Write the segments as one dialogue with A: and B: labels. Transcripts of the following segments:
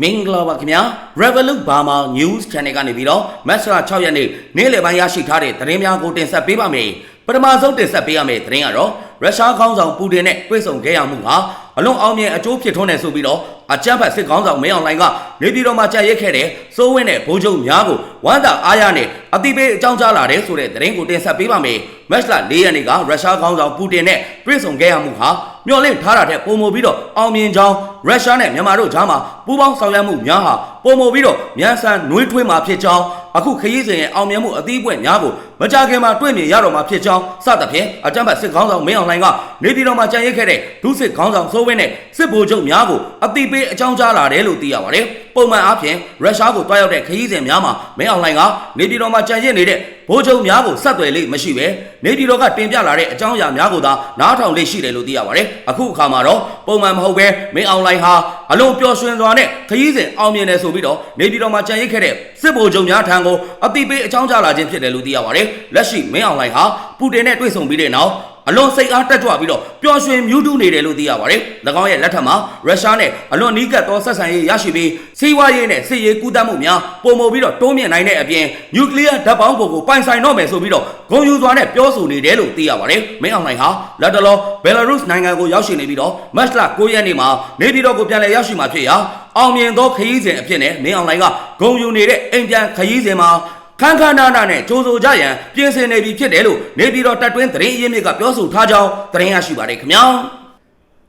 A: မင်္ဂလာပါခင်ဗျာ Revolut Burma News Channel ကနေပြီးတော့မတ်လ6ရက်နေ့နေ့လယ်ပိုင်းရရှိထားတဲ့သတင်းများကိုတင်ဆက်ပေးပါမယ်ပထမဆုံးတင်ဆက်ပေးရမယ့်သတင်းကတော့ရုရှားခေါင်းဆောင်ပူတင်နဲ့တွေ့ဆုံခဲ့ရမှုဟာအလွန်အောင်မြင်အကျိုးဖြစ်ထွန်းတယ်ဆိုပြီးတော့အကြမ်းဖက်စစ်ခေါင်းဆောင်မင်းအောင်လှိုင်ကနေပြည်တော်မှာကြံ့ရက်ခဲ့တဲ့စိုးဝင်းနဲ့ဘိုးချုပ်များကိုဝမ်းသာအားရနဲ့အတိပေးအကြောင်းကြားလာတဲ့ဆိုတဲ့သတင်းကိုတင်ဆက်ပေးပါမယ်မတ်လ၄ရက်နေ့ကရုရှားခေါင်းဆောင်ပူတင်နဲ့တွေ့ဆုံခဲ့ရမှုဟာ မျှော်လင့်ထားတာထက်ပိုမိုပြီးတော့အောင်မြင်ကြောင်းရုရှားနဲ့မြန်မာတို့ကြားမှာပူးပေါင်းဆောင်ရွက်မှုများဟာ ပိုမိုပြီးတော့မြန်ဆန်နှွေးထွေးမှာဖြစ်ကြောင်းအခုခရီးစဉ်ရဲ့အောင်မြင်မှုအသီးပွင့်များကိုမကြခင်မှာတွေ့မြင်ရတော့မှာဖြစ်ကြောင်းစသဖြင့်အကြမ်းဖက်စစ်ခေါင်းဆောင်မင်းအောင်လှိုင်ကနေပြည်တော်မှာကြံရက်ခဲ့တဲ့ဒုစစ်ခေါင်းဆောင်စိုးဝင်းနဲ့စစ်ဗိုလ်ချုပ်များကိုအတိပေးအကြောင်းကြားလာတယ်လို့သိရပါတယ်။ပုံမှန်အားဖြင့်ရုရှားကိုတွားရောက်တဲ့ခရီးစဉ်များမှာမင်းအောင်လှိုင်ကနေပြည်တော်မှာကြံရက်နေတဲ့ဗိုလ်ချုပ်များကိုဆက်သွယ်လိမ့်မရှိပဲနေပြည်တော်ကတင်ပြလာတဲ့အကြောင်းအရာများကိုသာနားထောင်လိမ့်ရှိတယ်လို့သိရပါတယ်။အခုအခါမှာတော့ပုံမှန်မဟုတ်ပဲမင်းအောင်လှိုင်ဟာအလုံးပျော်ရွှင်စွာနဲ့ခရီးစဉ်အောင်မြင်တယ်ဆိုပြီးတော့နေပြည်တော်မှာကြံရက်ခဲ့တဲ့စစ်ဗိုလ်ချုပ်များထံကိုအတိပေးအကြောင်းကြားလာခြင်းဖြစ်တယ်လို့သိရပါတယ်။လက်ရှိမင်းအောင်လှိုင်ဟာပူတင်နဲ့တွေ့ဆုံပြီးတဲ့နောက် အလွန်စိတ်အားတက်ကြွပြီးတော့ပျော်ရွှင်မြူးတူးနေတယ်လို့သိရပါတယ်။၎င်းရဲ့လက်ထက်မှာရုရှားနဲ့အလွန်နီးကပ်သောဆက်ဆံရေးရရှိပြီးစီးပွားရေးနဲ့စစ်ရေးကူးသန်းမှုများပုံမပြီးတော့တိုးမြင့်နိုင်တဲ့အပြင်နျူကလ িয়ার ဓာတ်ပေါင်းပုံကိုပိုင်ဆိုင်တော့မယ်ဆိုပြီးတော့ဂုံယူစွာနဲ့ပြောဆိုနေတယ်လို့သိရပါတယ်။မင်းအောင်လှိုင်ဟာလက်တလောဘယ်လာရုစ်နိုင်ငံကိုရောက်ရှိနေပြီးတော့မတ်လ9ရက်နေ့မှာနေပြည်တော်ကိုပြန်လည်ရောက်ရှိမှာဖြစ်ရာအောင်မြင်သောခရီးစဉ်အဖြစ်နဲ့မင်းအောင်လှိုင်ကဂုံယူနေတဲ့အိမ်ပြန်ခရီးစဉ်မှာ ခန်းခန်းနာနာနဲ့ကြိုးဆိုကြရန်ပြင်ဆင်နေပြီဖြစ်တယ်လို့နေပြည်တော်တပ်တွင်းသတင်းအရင်းမြစ်ကပြောဆိုထားကြောင်းသတင်းရရှိပါတယ်ခင်ဗျာ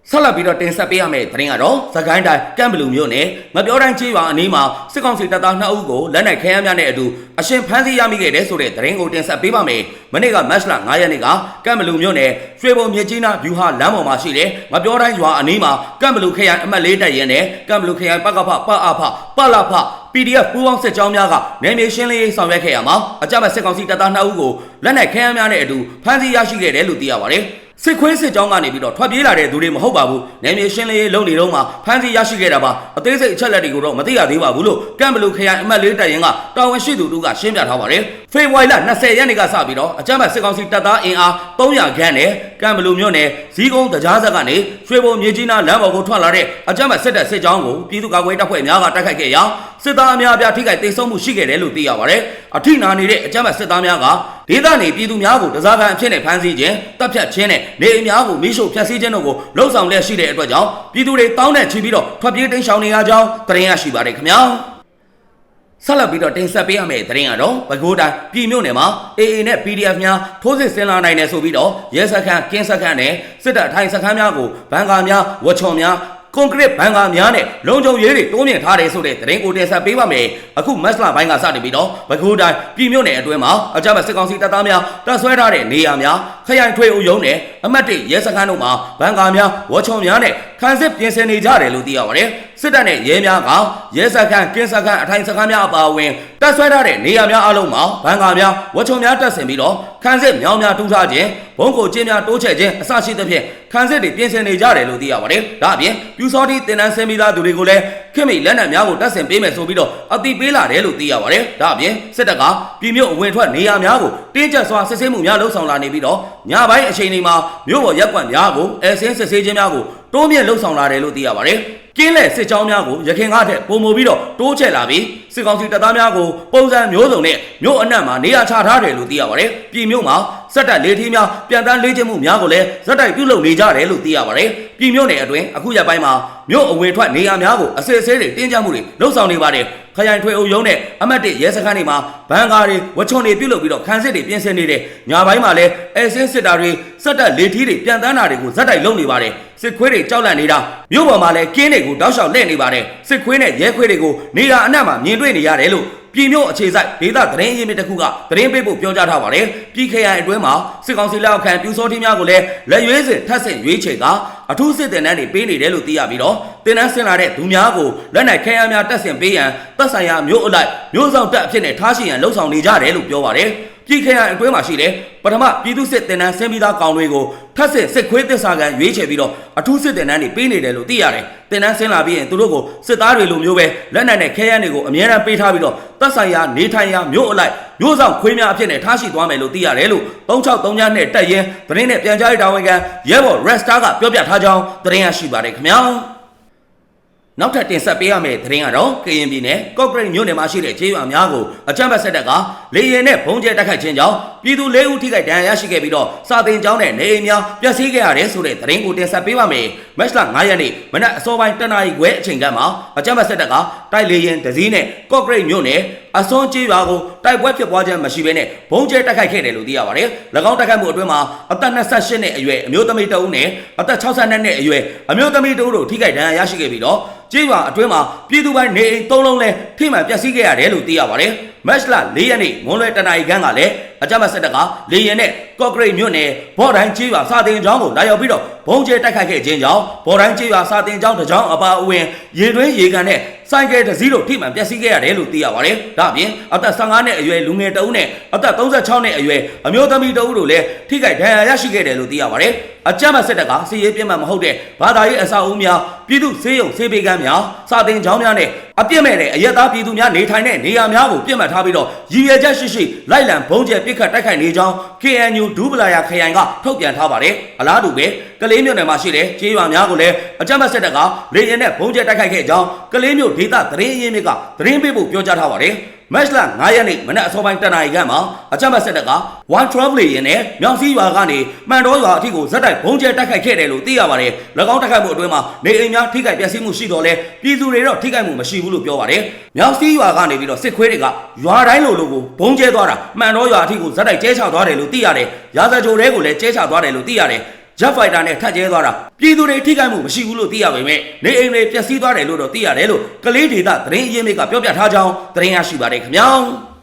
A: ဆက်လက်ပြီးတော့တင်ဆက်ပေးရမယ့်သတင်းကတော့သခိုင်းတိုင်းကမ်ဘလူမြို့နယ်မပြောတိုင်းချေးရွာအနီးမှာစစ်ကောင်စီတပ်သား2ဦးကိုလက်နက်ခဲယမ်းများနဲ့အတူအရှင်ဖမ်းဆီးရမိခဲ့တဲ့ဆိုတဲ့သတင်းကိုတင်ဆက်ပေးပါမယ်။မနေ့ကမတ်လ9ရက်နေ့ကကမ်ဘလူမြို့နယ်ရွှေဘုံမြစ်ကြီးနားဗျူဟာလမ်းပေါ်မှာရှိတဲ့မပြောတိုင်းရွာအနီးမှာကမ်ဘလူခရိုင်အမှတ်၄တပ်ရင်းနဲ့ကမ်ဘလူခရိုင်ပကဖပအဖပလဖ PDF ပူးပေါင်းစစ်ကြောင်းများကနယ်မြေရှင်းလင်းရေးဆောင်ရွက်ခဲ့ရမှာအကြမ်းဖက်စစ်ကောင်စီတပ်သား2ဦးကိုလက်နက်ခဲယမ်းများနဲ့အတူဖမ်းဆီးရရှိခဲ့တယ်လို့သိရပါတယ်။ စစ်ခွေးစစ်ကြောင်းကနေပြီးတော့ထွက်ပြေးလာတဲ့သူတွေမဟုတ်ပါဘူး။နယ်မြေရှင်းလင်းရေးလုပ်နေတော့မှဖမ်းဆီးရရှိခဲ့တာပါ။အသေးစိတ်အချက်လက်တွေကိုတော့မသိရသေးပါဘူးလို့ကမ်ဘလူခရိုင်အမှတ်၄တပ်ရင်းကတာဝန်ရှိသူတို့ကရှင်းပြထားပါတယ်။ဖေဖော်ဝါရီလ20ရက်နေ့ကစပြီးတော့အကြမ်းဖက်စစ်ကောင်စီတပ်သားအင်အား300ခန်းနဲ့ကမ်ဘလူမြို့နယ်ဇီးကုန်းတကြားဆက်ကနေရွှေဘုံမြေကြီးနားလမ်းပေါ်ကိုထွက်လာတဲ့အကြမ်းဖက်စစ်တပ်စစ်ကြောင်းကိုပြည်သူ့ကာကွယ်တပ်ဖွဲ့များကတိုက်ခိုက်ခဲ့ရာ စစ်သားအများအပြားထိခိုက်ဒေဆုံးမှုရှိခဲ့တယ်လို့သိရပါတယ်။အထိနာနေတဲ့အကြမ်းဖက်စစ်သားများကဒေသနေပြည်သူများကိုတစားကန်အဖြစ်နဲ့ဖမ်းဆီးခြင်းတပ်ဖြတ်ခြင်းနဲ့နေအိမ်များကိုမိရှို့ဖျက်ဆီးခြင်းတို့ကိုလှုံ့ဆော်လျက်ရှိတဲ့အတွက်ကြောင့်ပြည်သူတွေတောင်းနဲ့ချီပြီးတော့ထွက်ပြေးတိမ်းရှောင်နေရကြောင်းသတင်းရရှိပါတယ်ခင်ဗျာ။ဆက်လက်ပြီးတော့တင်ဆက်ပေးရမယ့်သတင်းကတော့ပဲခူးတိုင်းပြည်မြို့နယ်မှာ AA နဲ့ PDF များထိုးစစ်ဆင်လာနိုင်တယ်ဆိုပြီးတော့ရဲစခန်းကင်းစခန်းနဲ့စစ်တပ်ထိုင်စခန်းများကိုဘန်ကာများဝချွန်များ ကွန်ကရစ်ဘန်ကာများနဲ့လုံခြုံရေးတွေတိုးမြင့်ထားတယ်ဆိုတဲ့သတင်းကိုတင်ဆက်ပေးပါမယ်။အခုမတ်လပိုင်းကစတင်ပြီးတော့ပဲခူးတိုင်းပြည်မြို့နယ်အတွင်းမှာအကြမ်းဖက်စစ်ကောင်စီတပ်သားများတပ်ဆွဲထားတဲ့နေရာများခရိုင်ထွေအုပ်ရုံးနဲ့ အမတ်တေရဲစခန်းတို့မှာဘန်ကာများဝချွန်များနဲ့ခန်းစစ်ပြင်ဆင်နေကြတယ်လို့သိရပါတယ်။စစ်တပ်နဲ့ရဲများကရဲစခန်းကင်းစခန်းအထိုင်စခန်းများအပါအဝင်တပ်ဆွဲထားတဲ့နေရာများအလုံးမှာဘန်ကာများဝချွန်များတပ်ဆင်ပြီးတော့ခန်းစစ်မြောင်းများတူးထားခြင်းဘုံကိုကျင်းများတိုးချဲ့ခြင်းအစရှိသဖြင့်ခန်းစစ်တွေပြင်ဆင်နေကြတယ်လို့သိရပါတယ်။ဒါအပြင်ပြူစောတိတင်တန်းဆင်းပြီးသားသူတွေကိုလည်း ခင်မိလက်နက်များကိုတပ်ဆင်ပေးမယ်ဆိုပြီးတော့အတိပေးလာတယ်လို့သိရပါတယ်။ဒါအပြင်စစ်တပ်ကပြည်မြို့အဝင်ထွက်နေရာများကိုတင်းကျပ်စွာစစ်ဆေးမှုများလှုံ့ဆော်လာနေပြီးတော့ညပိုင်းအချိန်တွေမှာမြို့ပေါ်ရက်ကွက်များကိုအဲဆင်းစစ်ဆေးခြင်းများကို တိုးမြင့်လှုံ့ဆော်လာတယ်လို့သိရပါတယ်။ကင်းလက်စစ်ကြောင်းများကိုရခင်ကားထက်ပုံမူပြီးတော့တိုးချဲ့လာပြီးစစ်ကောင်စီတပ်သားများကိုပုံစံမျိုးစုံနဲ့မြို့အနှံ့မှာနေရာချထားတယ်လို့သိရပါတယ်။ပြည်မြို့မှာစက်တပ်လေးထီးများပြန်တန်းလေးချင်းမှုများကိုလည်းဇက်တိုက်ပြုလုပ်နေကြတယ်လို့သိရပါတယ်။ပြည်မြို့နယ်အတွင်းအခုရက်ပိုင်းမှာမြို့အဝင်ထွက်နေရာများကိုအစစ်အဆေးတွေတင်းကျပ်မှုတွေလှုံ့ဆော်နေပါတယ်။ ခရိုင်ထွေအုပ်ရုံးနဲ့အမတ်တစ်ရဲစခန်းတွေမှာဘန်ကားတွေဝချွန်တွေပြုလုပ်ပြီးတော့ခန်းစစ်တွေပြင်ဆင်နေတယ်။ညာဘိုင်းမှာလည်းအဲဆင်းစစ်တာတွေစက်တပ်လေးထီးတွေပြန်တန်းတာတွေကိုဇက်တိုက်လုပ်နေပါတယ်။စစ်ခွေးတွေကြောက်လန့်နေတာမြို့ပေါ်မှာလည်းကင်းတွေကိုတောက်လျှောက်လှည့်နေပါတယ်။စစ်ခွေးနဲ့ရဲခွေးတွေကိုနေရာအနှံ့မှာမြင်တွေ့နေရတယ်လို့ ပြည်မြို့အခြေစိုက်ဒေသသတင်းရင်းမြစ်တစ်ခုကသတင်းပေးဖို့ပြောကြားထားပါတယ်။ပြည်ခရိုင်အတွင်းမှာစစ်ကောင်စီလက်အောက်ခံပြူစောထင်းများကိုလည်းလက်ရွေးစင်ထပ်ဆင့်ရွေးချယ်ကအထူးစစ်တင်တန်းတွေပေးနေတယ်လို့သိရပြီးတော့တင်တန်းဆင်လာတဲ့သူများကိုလက်နက်ခဲယမ်းများတက်ဆင်ပေးရန်တပ်ဆိုင်ရာမြို့အလိုက်မြို့ဆောင်တပ်အဖြစ်နဲ့ထားရှိရန်လှုံ့ဆော်နေကြတယ်လို့ပြောပါတယ်။ ပြည်ခရိုင်အတွင်းမှာရှိတဲ့ပထမပြည်သူစစ်တင်တန်းဆင်းပြီးသားကောင်တွေကိုထပ်ဆင့်စစ်ခွေးသစ္စာကန်ရွေးချယ်ပြီးတော့အထူးစစ်တင်တန်းတွေပေးနေတယ်လို့သိရတယ်။တင်တန်းဆင်းလာပြီးရင်သူတို့ကိုစစ်သားတွေလိုမျိုးပဲလက်နက်နဲ့ခဲယမ်းတွေကိုအမြဲတမ်းပေးထားပြီးတော့တပ်ဆိုင်ရာနေထိုင်ရာမြို့အလိုက်မြို့ဆောင်ခွေးများအဖြစ်နဲ့ထားရှိသွားမယ်လို့သိရတယ်လို့3639နဲ့တက်ရင်သတင်းနဲ့ပြန်ကြားရေးတာဝန်ခံရဲဘော် Resta ကပြောပြထားကြောင်းသတင်းရရှိပါတယ်ခင်ဗျာ။ နောက်ထပ်တင်ဆက်ပေးရမယ့်သတင်းကတော့ကရင်ပြည်နယ်ကော့ကရိတ်မြို့နယ်မှာရှိတဲ့ခြေရွာများကိုအကြမ်းဖက်ဆက်တပ်ကလေရင်နဲ့ဘုံကျဲတိုက်ခိုက်ခြင်းကြောင့် ပြည်သူ၄ဦးထိခိုက်ဒဏ်ရာရရှိခဲ့ပြီးတော့စာတင်ကျောင်းနဲ့နေအိမ်များပျက်စီးခဲ့ရတယ်ဆိုတဲ့သတင်းကိုတင်ဆက်ပေးပါမယ်။မတ်လ9ရက်နေ့မနက်အစောပိုင်းတနာရီခွဲအချိန်ကမှအကြမ်းဖက်ဆက်တပ်ကတိုက်လေရင်ဒဇီးနဲ့ကော့ကရိတ်မြို့နယ်အစွန်ကျေးရွာကိုတိုက်ပွဲဖြစ်ပွားခြင်းမရှိဘဲနဲ့ဘုံကျဲတိုက်ခိုက်ခဲ့တယ်လို့သိရပါတယ်။၎င်းတိုက်ခိုက်မှုအတွင်းမှာအသက်28နှစ်အရွယ်အမျိုးသမီးတဦးနဲ့အသက်62နှစ်အရွယ်အမျိုးသမီးတဦးတို့ထိခိုက်ဒဏ်ရာရရှိခဲ့ပြီးတော့ကျေးရွာအတွင်းမှာပြည်သူပိုင်းနေအိမ်၃လုံးလဲထိမှန်ပျက်စီးခဲ့ရတယ်လို့သိရပါတယ်။ မတ်လ၄ရက်နေ့မွန်လွဲတနာရီခန့်ကလည်းအကြမ်းဖက်စစ်တပ်ကလေရင်နဲ့ကော့ဂရိတ်မြို့နယ်ဘော်တိုင်းကျေးရွာစာတင်ကျောင်းကိုလာရောက်ပြီးတော့ဘုံကျဲတိုက်ခိုက်ခဲ့ခြင်းကြောင့်ဘော်တိုင်းကျေးရွာစာတင်ကျောင်းတစ်ကျောင်းအပါအဝင်ရေတွင်းရေကန်နဲ့ဆိုင်ကယ်တစ်စီးတို့ထိမှန်ပျက်စီးခဲ့ရတယ်လို့သိရပါတယ်။ဒါ့အပြင်အသက်15နှစ်အရွယ်လူငယ်တဦးနဲ့အသက်36နှစ်အရွယ်အမျိုးသမီးတဦးတို့လည်းထိခိုက်ဒဏ်ရာရရှိခဲ့တယ်လို့သိရပါတယ်။အကြမ်းဖက်စစ်တပ်ကစီရေးပြင်းမှမဟုတ်တဲ့ဘာသာရေးအဆောက်အဦများပြည်သူစေယုံစေပေကမ်းများစာတင်ကျောင်းများနဲ့အပြစ်မဲ့တဲ့အရက်သားပြည်သူများနေထိုင်တဲ့နေရာများကိုပြစ်မှတ်ထားပြီးတော့ရည်ရွယ်ချက်ရှိရှိလိုက်လံဘုံကျဲပစ်ခတ်တိုက်ခိုက်နေကြောင်း KNU ဒူးပလာယာခရိုင်ကထုတ်ပြန်ထားပါတယ်။အလားတူပဲ ကလေးမြို့နယ်မှာရှိတဲ့ကျေးရွာများကိုလည်းအကြမ်းဖက်စစ်တပ်ကလေရင်နဲ့ဘုံကျဲတိုက်ခိုက်ခဲ့ကြောင်းကလေးမြို့ဒေသသတင်းရင်းမြစ်ကသတင်းပေးဖို့ပြောကြားထားပါတယ်။မတ်လ9ရက်နေ့မနက်အစောပိုင်းတနာရီခန့်မှာအကြမ်းဖက်စစ်တပ်က112လေရင်နဲ့မြောင်စည်းရွာကနေမှန်တော်ရွာအထိကိုဇက်တိုက်ဘုံကျဲတိုက်ခိုက်ခဲ့တယ်လို့သိရပါတယ်။၎င်းတိုက်ခိုက်မှုအတွင်းမှာနေအိမ်များထိခိုက်ပျက်စီးမှုရှိတော့လဲပြည်သူတွေတော့ထိခိုက်မှုမရှိဘူးလို့ပြောပါတယ်။မြောင်စည်းရွာကနေပြီးတော့စစ်ခွေးတွေကရွာတိုင်းလိုလိုကိုဘုံကျဲသွားတာမှန်တော်ရွာအထိကိုဇက်တိုက်ကျဲချသွားတယ်လို့သိရတယ်။ရာဇကြိုတဲကိုလည်းကျဲချသွားတယ်လို့သိရတယ်။ Jet Fighter နဲ့ထပ်ကျဲသွားတာပြည်သူတွေထိခိုက်မှုမရှိဘူးလို့သိရပါပဲ။နေအိမ်တွေပျက်စီးသွားတယ်လို့တော့သိရတယ်လို့ကလေးဒေသသတင်းအရင်းမြစ်ကပြောပြထားကြောင်းသတင်းရရှိပါတယ်ခင်ဗျာ။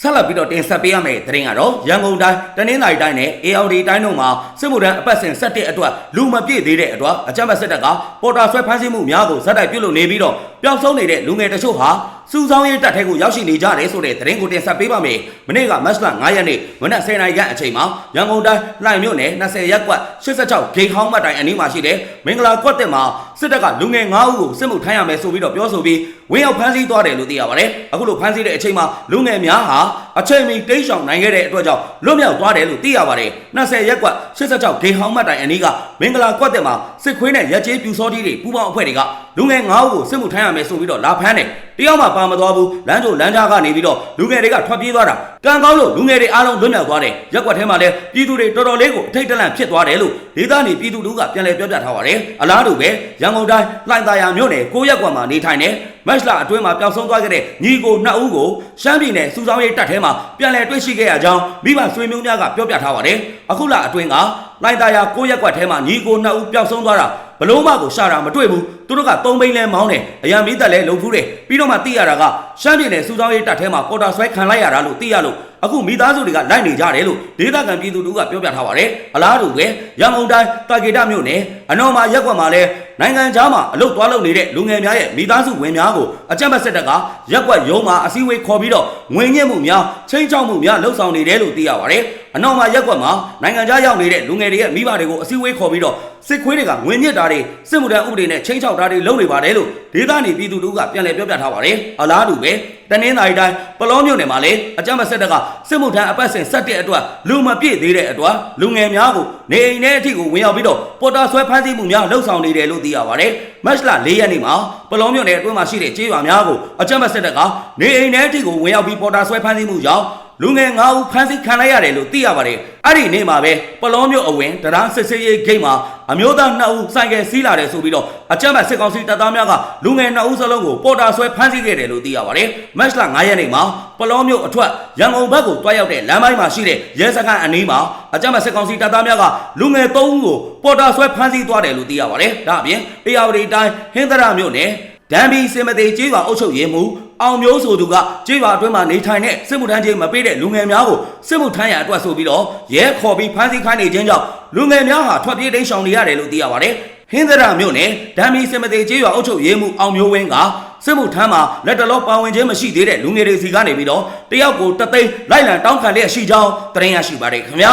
A: ဆက်လက်ပြီးတော့တင်ဆက်ပေးရမယ့်သတင်းကတော့ရန်ကုန်တိုင်းတနင်္သာရီတိုင်းနဲ့ AOD တိုင်းတို့မှာစစ်မှုထမ်းအပတ်စဉ်7အတွက်လူမပြည့်သေးတဲ့အတွက်အကြမ်းဖက်စစ်တပ်ကပေါ်တာဆွဲဖမ်းဆီးမှုများကိုဇက်တိုက်ပြုလုပ်နေပြီးတော့ပျောက်ဆုံးနေတဲ့လူငယ်တချို့ဟာ စူဆောင်းရေးတပ်ထဲကိုရောက်ရှိနေကြတယ်ဆိုတဲ့သတင်းကိုတင်ဆက်ပေးပါမယ်။မနေ့ကမတ်လ9ရက်နေ့မနက်10:00နာရီခန့်အချိန်မှာရန်ကုန်တိုင်းလှိုင်မြို့နယ်20ရပ်ကွက်86ဂိတ်ဟောင်းမတ်တိုင်အနီးမှာရှိတဲ့မင်္ဂလာကွက်တက်မှာစစ်တပ်ကလူငယ်9ဦးကိုစစ်မှုထမ်းရမယ်ဆိုပြီးတော့ပြောဆိုပြီး ဝင်းရောက်ဖမ်းဆီးသွားတယ်လို့သိရပါတယ်။အခုလိုဖမ်းဆီးတဲ့အချိန်မှာလူငယ်များဟာအချိန်မီတိတ်ဆောင်နိုင်ခဲ့တဲ့အတွက်ကြောင့်လွတ်မြောက်သွားတယ်လို့သိရပါတယ်။20ရက်ကွက်86ဂိတ်ဟောင်းမတ်တိုင်အနီးကမင်္ဂလာကွက်တက်မှာစစ်ခွေးနဲ့ရက်ကျေးပြူစောတီးတွေပူးပေါင်းအဖွဲ့တွေကလူငယ်9ဦးကိုစစ်မှုထမ်းရမယ်ဆိုပြီးတော့လာဖမ်းတယ်။တယောက်မှပါမသွားဘူးလမ်းကြိုလမ်းကြားကနေပြီးတော့လူငယ်တွေကထွက်ပြေးသွားတာကံကောင်းလို့လူငယ်တွေအားလုံးလွတ်မြောက်သွားတယ်ရက်ကွက်ထဲမှာလည်းပြည်သူတွေတော်တော်လေးကိုအထိတ်တလန့်ဖြစ်သွားတယ်လို့ဒေသနေပြည်သူတို့ကပြန်လည်ပြောပြထားပါတယ်အလားတူပဲရန်ကုန်တိုင်းလှိုင်သာယာမြို့နယ်ကိုရက်ကွက်မှာနေထိုင်တဲ့မက်လာအတွင်းမှာပျောက်ဆုံးသွားခဲ့တဲ့ညီကိုနှစ်ဦးကိုရှမ်းပြည်နယ်စူဆောင်းရေးတပ်ထဲမှာပြန်လည်တွေ့ရှိခဲ့ရကြောင်းမိဘဆွေမျိုးများကပြောပြထားပါတယ်အခုလအတွင်းကလှိုင်သာယာကိုရက်ကွက်ထဲမှာညီကိုနှစ်ဦးပျောက်ဆုံးသွားတာဘလုံးမကိုရှာတာမတွေ့ဘူးသူတို့ကသုံးဘိန်းလဲမောင်းတယ်အရန်မီးတက်လဲလုံဖူးတယ်ပြီးတော့မှသိရတာကရှမ်းပြည်နယ်စူဆောင်းရေးတပ်ထဲမှာပေါ်တာဆွဲခံလိုက်ရတာလို့သိရလို့ အခုမိသားစုတွေကလိုက်နေကြတယ်လို့ဒေသခံပြည်သူတို့ကပြောပြထားပါတယ်အလားတူပဲရန်ကုန်တိုင်းတာကေတမြို့နယ်အနော်မာရက်ကွက်မှာလဲနိုင်ငံသားမှာအလုတ်သွားလုပ်နေတဲ့လူငယ်များရဲ့မိသားစုဝင်များကိုအကြမ်းဖက်စစ်တပ်ကရက်ကွက်ရုံးမှာအစည်းအဝေးခေါ်ပြီးတော့ငွေညှစ်မှုများချင်းချောက်မှုများလှုပ်ဆောင်နေတယ်လို့သိရပါတယ်အနော်မာရက်ကွက်မှာနိုင်ငံသားရောက်နေတဲ့လူငယ်တွေရဲ့မိဘတွေကိုအစည်းအဝေးခေါ်ပြီးတော့စစ်ခွေးတွေကငွေညှစ်တာတွေစစ်မှုထမ်းဥပဒေနဲ့ချင်းချောက်တာတွေလုပ်နေပါတယ်လို့ဒေသနေပြည်သူတို့ကပြန်လည်ပြောပြထားပါတယ်အလားတူပဲ တနင်္သာရီတိုင်းပလောမြို့နယ်မှာလည်းအကြမ်းဖက်စစ်တပ်ကစစ်မှုထမ်းအပတ်စဉ်ဆက်တဲ့အတွက်လူမပြည့်သေးတဲ့အတွက်လူငယ်များကိုနေအိမ်ထဲအထိကိုဝင်ရောက်ပြီးတော့ပေါ်တာဆွဲဖမ်းဆီးမှုများလှုပ်ဆောင်နေတယ်လို့သိရပါတယ်မတ်လ၄ရက်နေ့မှာပလောမြို့နယ်အတွင်းမှာရှိတဲ့ကျေးရွာများကိုအကြမ်းဖက်စစ်တပ်ကနေအိမ်ထဲအထိကိုဝင်ရောက်ပြီးပေါ်တာဆွဲဖမ်းဆီးမှုကြောင့် လူငယ်9ဦးဖမ်းဆီးခံလိုက်ရတယ်လို့သိရပါတယ်။အဲ့ဒီနေ့မှာပဲပလောမျိုးအဝင်တရားစစ်စေးရေးဂိတ်မှာအမျိုးသား2ဦးဆိုင်ကယ်စီးလာတယ်ဆိုပြီးတော့အကြမ်းဖက်စစ်ကောင်စီတပ်သားများကလူငယ်2ဦးစလုံးကိုပေါ်တာဆွဲဖမ်းဆီးခဲ့တယ်လို့သိရပါတယ်။မတ်လ9ရက်နေ့မှာပလောမျိုးအထွတ်ရန်ကုန်ဘက်ကိုတွားရောက်တဲ့လမ်းပိုင်းမှာရှိတဲ့ရဲစခန်းအနီးမှာအကြမ်းဖက်စစ်ကောင်စီတပ်သားများကလူငယ်3ဦးကိုပေါ်တာဆွဲဖမ်းဆီးသွားတယ်လို့သိရပါတယ်။ဒါအပြင်အေယာဝတီတိုင်းဟင်းသရမြို့နယ်ဒန်ဘီစင်မသေးကျေးရွာအုပ်ချုပ်ရေးမှူး အောင်မျိုးဆိုသူကကျေးရွာအတွင်းမှာနေထိုင်တဲ့စစ်မှုထမ်းချင်းမပေးတဲ့လူငယ်များကိုစစ်မှုထမ်းရအတွက်ဆိုပြီးတော့ရဲခေါ်ပြီးဖမ်းဆီးခိုင်းနေခြင်းကြောင့်လူငယ်များဟာထွက်ပြေးတိမ်းရှောင်နေရတယ်လို့သိရပါတယ်။ဟင်းသရမြို့နယ်ဒန်ဘီစင်မသေးကျေးရွာအုပ်ချုပ်ရေးမှူးအောင်မျိုးဝင်းကစစ်မှုထမ်းမှာလက်တလောပါဝင်ခြင်းမရှိသေးတဲ့လူငယ်တွေစီကနေပြီးတော့တယောက်ကိုတသိန်းလိုက်လံတောင်းခံလျက်ရှိကြောင်းသတင်းရရှိပါတယ်ခင်ဗျာ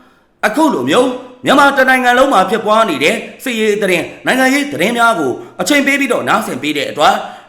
A: ။အခုလိုမျိုးမြန်မာတနိုင်ငံလုံးမှာဖြစ်ပွားနေတဲ့စစ်ရေးသတင်းနိုင်ငံရေးသတင်းများကိုအချိန်ပေးပြီးတော့နားဆင်ပေးတဲ့အတွက်